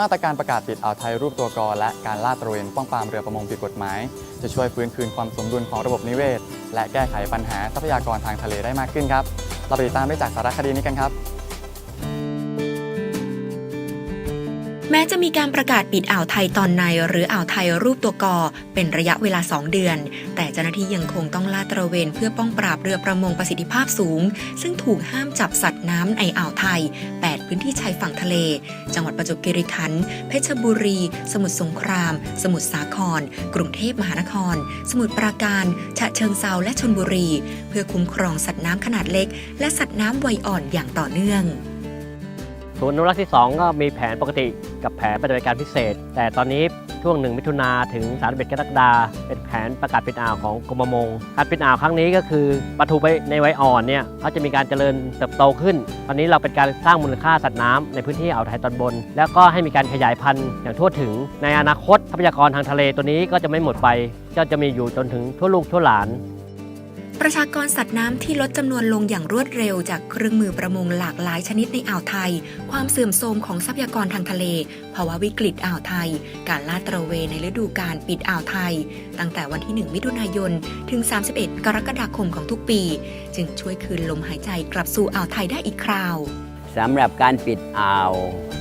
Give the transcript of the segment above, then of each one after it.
มาตรการประกาศปิดอ่าวไทยรูปตัวกอและการลาดตระเวนป้องปรามเรือประมงผิดกฎหมาย จะช่วยฟื้นคืนความสมดุลของระบบนิเวศ และแก้ไขปัญหาทรัพยากรทางทะเลได้มากขึ้นครับ เราไปติดตามได้จากสารคดีนี้กันครับแม้จะมีการประกาศปิดอ่าวไทยตอนในหรืออ่าวไทยรูปตัวกอเป็นระยะเวลา 2 เดือน แต่เจ้าหน้าที่ยังคงต้องลาดตระเวนเพื่อป้องปราบเรือประมงประสิทธิภาพสูง ซึ่งถูกห้ามจับสัตว์น้ำในอ่าวไทย พื้นที่ชายฝั่งทะเล จังหวัดประจวบคีรีขันธ์เพชรบุรี สมุทรสงคราม สมุทรสาคร กรุงเทพมหานคร สมุทรปราการฉะเชิงเซาและชนบุรี เพื่อคุ้มครองสัตว์น้ำขนาดเล็ก และสัตว์น้ำวัยอ่อนอย่างต่อเนื่อง ศูนย์อนุรักษ์ที่ 2 ก็มีแผนปกติ กับแผนปฏิบัติการพิเศษ แต่ตอนนี้ช่วง 1 มิถุนาถึง31กรกฎาคมเป็นแผนประกาศปิดอ่าวของกรมประมงการปิดอ่าวครั้งนี้ก็คือปลาทูไปในไวอ่อนเนี่ยเขาจะมีการเจริญเติบโตขึ้น ตอนนี้เราเป็นการสร้างมูลค่าสัตว์น้ำในพื้นที่อ่าวไทยตอนบน แล้วก็ให้มีการขยายพันธุ์อย่างทั่วถึง ในอนาคตทรัพยากรทางทะเลตัวนี้ก็จะไม่หมดไปก็จะมีอยู่จนถึงทั่วลูกทั่วหลาน ประชากรสัตว์น้ำที่ลดจำนวนลงอย่างรวดเร็วจากเครื่องมือประมงหลากหลายชนิดในอ่าวไทย ความเสื่อมโทรมของทรัพยากรทางทะเล ภาวะวิกฤตอ่าวไทย การลาดตระเวนในฤดูการปิดอ่าวไทย ตั้งแต่วันที่ 1 มิถุนายน ถึง 31 กรกฎาคมของทุกปี จึงช่วยคืนลมหายใจกลับสู่อ่าวไทยได้อีกคราวสำหรับการปิดอ่าว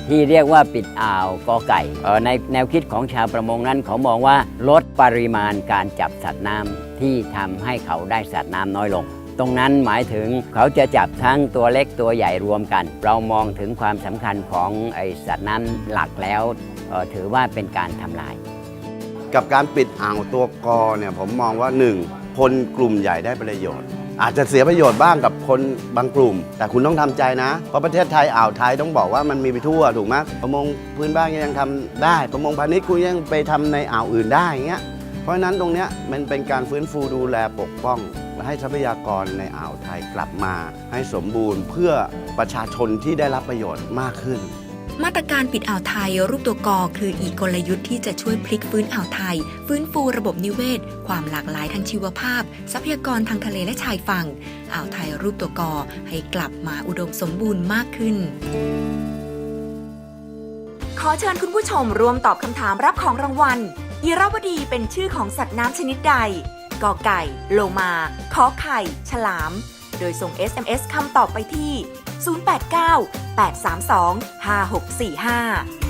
ที่เรียกว่าปิดอ่าวกอไก่ในแนวคิดของชาวประมงนั้นเขามองว่าลดปริมาณการจับสัตว์น้ำ ที่ทำให้เขาได้สัตว์น้ำน้อยลง ตรงนั้นหมายถึงเขาจะจับทั้งตัวเล็กตัวใหญ่รวมกัน เรามองถึงความสำคัญของไอสัตว์น้ำหลักแล้วออถือว่าเป็นการทำลาย กับการปิดอ่าวตัวกอเนี่ยผมมองว่าหนึ่งคนกลุ่มใหญ่ได้ประโยชน์อาจจะเสียประโยชน์บ้างกับคนบางกลุ่ม แต่คุณต้องทำใจนะ เพราะประเทศไทยอ่าวไทยต้องบอกว่ามันมีไปทั่วถูกไหมประมงพื้นบ้านยังทำได้ ประมงพาณิชย์คุณยังไปทำในอ่าวอื่นได้อย่างเงี้ย เพราะฉะนั้นตรงนี้มันเป็นการฟื้นฟูดูแลปกป้อง และให้ทรัพยากรในอ่าวไทยกลับมา ให้สมบูรณ์เพื่อประชาชนที่ได้รับประโยชน์มากขึ้น มาตรการปิดอ่าวไทยรูปตัวกอคืออีกกลยุทธ์ที่จะช่วยพลิกฟื้นอ่าวไทย ฟื้นฟูระบบนิเวศ ความหลากหลายทางชีวภาพ ทรัพยากรทางทะเลและชายฝั่ง อ่าวไทยรูปตัวกอให้กลับมาอุดมสมบูรณ์มากขึ้นขอเชิญคุณผู้ชมร่วมตอบคำถามรับของรางวัล ยีราวดีเป็นชื่อของสัตว์น้ำชนิดใด กอไก่ โลมาขอไข่ ฉลาม โดยส่ง SMS คำตอบไปที่ 089 832 5645